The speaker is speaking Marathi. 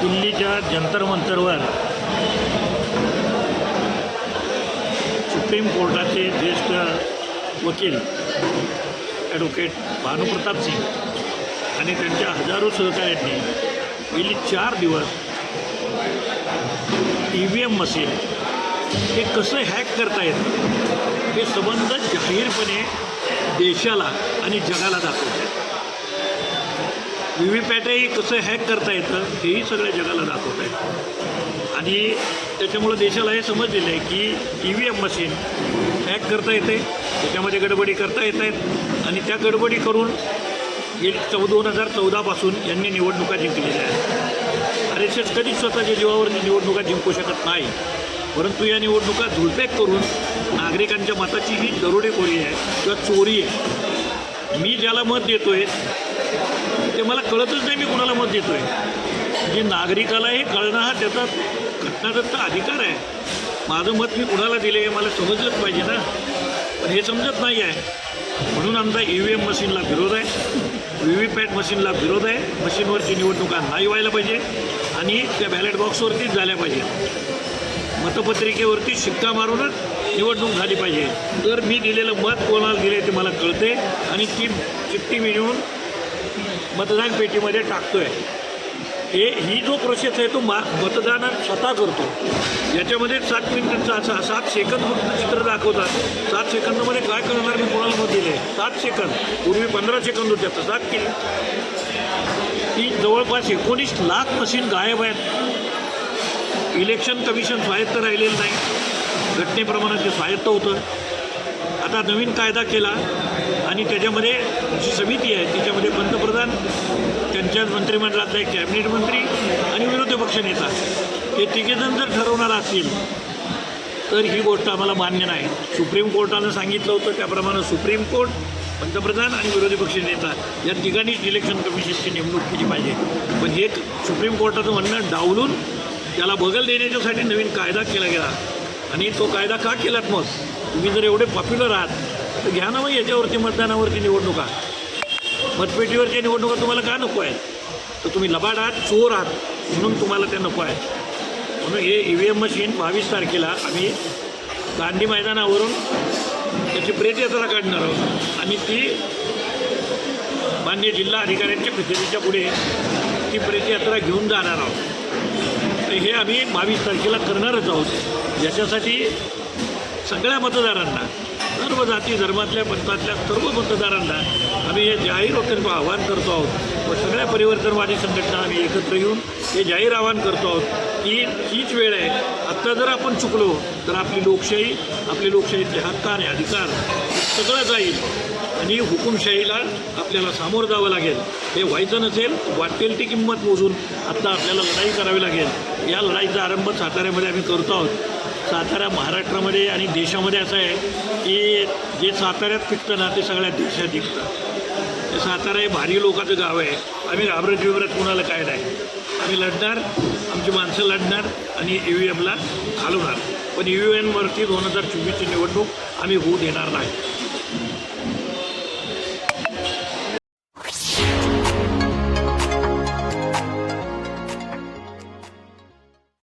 दिल्लीच्या जंतर मंतरवर सुप्रीम कोर्टाचे ज्येष्ठ वकील ॲडव्होकेट भानुप्रताप सिंग आणि त्यांच्या हजारो सहकाऱ्यांनी गेली चार दिवस ई व्ही एम मशीन हे कसं हॅक करता येतं हे संबंध जाहीरपणे देशाला आणि जगाला दाखवतात. व्ही व्ही पॅटही कसं हॅक करता येतं हेही सगळ्या जगाला दाखवत आहेत आणि त्याच्यामुळं देशाला हे समजलेलं आहे की E V M machine hack करता येते त्याच्यामध्ये गडबडी करता येत आहेत. आणि त्या गडबडी करून गेली चौ दोन हजार चौदापासून यांनी निवडणुका जिंकलेल्या आहेत. आर एस एस कधीच स्वतःच्या जीवावर निवडणुका जिंकू शकत नाही. परंतु या निवडणुका झुळपेक करून नागरिकांच्या मताची ही दरोडेखोरी आहे किंवा चोरी आहे. मी ज्याला मत देतो आहे ते मला कळतच नाही मी कुणाला मत देतोय. जे नागरिकाला हे कळणं हा त्याचा घटनादत्त अधिकार आहे. माझं मत मी कुणाला दिले हे मला समजलंच पाहिजे ना. पण हे समजत नाही आहे. म्हणून आमचा ई व्ही एम मशीनला विरोध आहे. व्ही व्ही पॅट मशीनला विरोध आहे. मशीनवरची निवडणुका नाही व्हायला पाहिजे. आणि त्या बॅलेट बॉक्सवरतीच झाल्या पाहिजे. मतपत्रिकेवरती शिक्का मारूनच निवडणूक झाली पाहिजे. तर मी दिलेलं मत कोणाला दिले ते मला कळते आणि ती चिठ्ठी मी मतदान पेटीमध्ये टाकतोय. हे ही जो प्रोसेस आहे तो मा मतदान स्वतः करतो. याच्यामध्ये सात मिनिटांचा असा सात सेकंद फक्त चित्र दाखवतात. सात सेकंदामध्ये काय करणार मी कोणाला मत दिले सात सेकंद पूर्वी पंधरा सेकंद होते आता सात केले. ती जवळपास एकोणीस लाख मशीन गायब आहेत. इलेक्शन कमिशन स्वायत्त राहिलेलं नाही. घटनेप्रमाणे ते स्वायत्त होतं. आता नवीन कायदा केला. आणि त्याच्यामध्ये जी समिती आहे त्याच्यामध्ये पंतप्रधान त्यांच्या मंत्रिमंडळातला एक कॅबिनेट मंत्री आणि विरोधी पक्ष नेता. हे तिघेजण जर ठरवणार असतील तर ही गोष्ट आम्हाला मान्य नाही. सुप्रीम कोर्टानं सांगितलं होतं त्याप्रमाणे सुप्रीम कोर्ट पंतप्रधान आणि विरोधी पक्ष नेता या तिघांनीच इलेक्शन कमिशनची नेमणूक केली पाहिजे. पण हे सुप्रीम कोर्टाचं म्हणणं डावलून त्याला बगल देण्याच्यासाठी नवीन कायदा केला गेला. आणि तो कायदा का केलात मग? तुम्ही जर एवढे पॉप्युलर आहात तर घ्या ना मग याच्यावरती मतदानावरती निवडणुका. मतपेटीवरच्या निवडणुका तुम्हाला का नको आहेत? तर तुम्ही लबाड आहात चोर आहात म्हणून तुम्हाला त्या नको आहेत. म्हणून हे ई व्ही एम मशीन बावीस तारखेला आम्ही गांधी मैदानावरून त्याची प्रेत यात्रा काढणार आहोत. आणि ती मान्य जिल्हा अधिकाऱ्यांच्या कचेरीच्या पुढे ती प्रेत यात्रा घेऊन जाणार आहोत. तर हे आम्ही बावीस तारखेला करणारच आहोत. याच्यासाठी सगळ्या मतदारांना सर्व जाती धर्मातल्या पंथातल्या सर्व मतदारांना आम्ही हे जाहीर वक्तव्य आवाहन करतो आहोत व सगळ्या परिवर्तनवादी संघटना आम्ही एकत्र येऊन हे जाहीर आवाहन करतो आहोत. की हीच वेळ आहे. आत्ता जर आपण चुकलो तर आपली लोकशाही आपली लोकशाहीचे हक्क आणि अधिकार सगळं जाईल. आणि हुकुमशाहीला आपल्याला सामोरं जावं लागेल. हे व्हायचं नसेल वाटेल ती किंमत मोजून आत्ता आपल्याला लढाई करावी लागेल. या लढाईचा आरंभ साताऱ्यामध्ये आम्ही करतो आहोत. सातारा महाराष्ट्रामध्ये आणि देशामध्ये असं आहे की जे साताऱ्यात पिकतं ना ते सगळ्या देशात पिकतं सातारा हे भारी लोकांचं गाव आहे. आम्ही घाबरत विबरत कुणाला काय नाही. आम्ही लढणार आमची माणसं लढणार आणि ई व्ही एमला घालवणार. पण ई व्ही एमवरती दोन हजार चोवीसची निवडणूक आम्ही होऊ देणार नाही.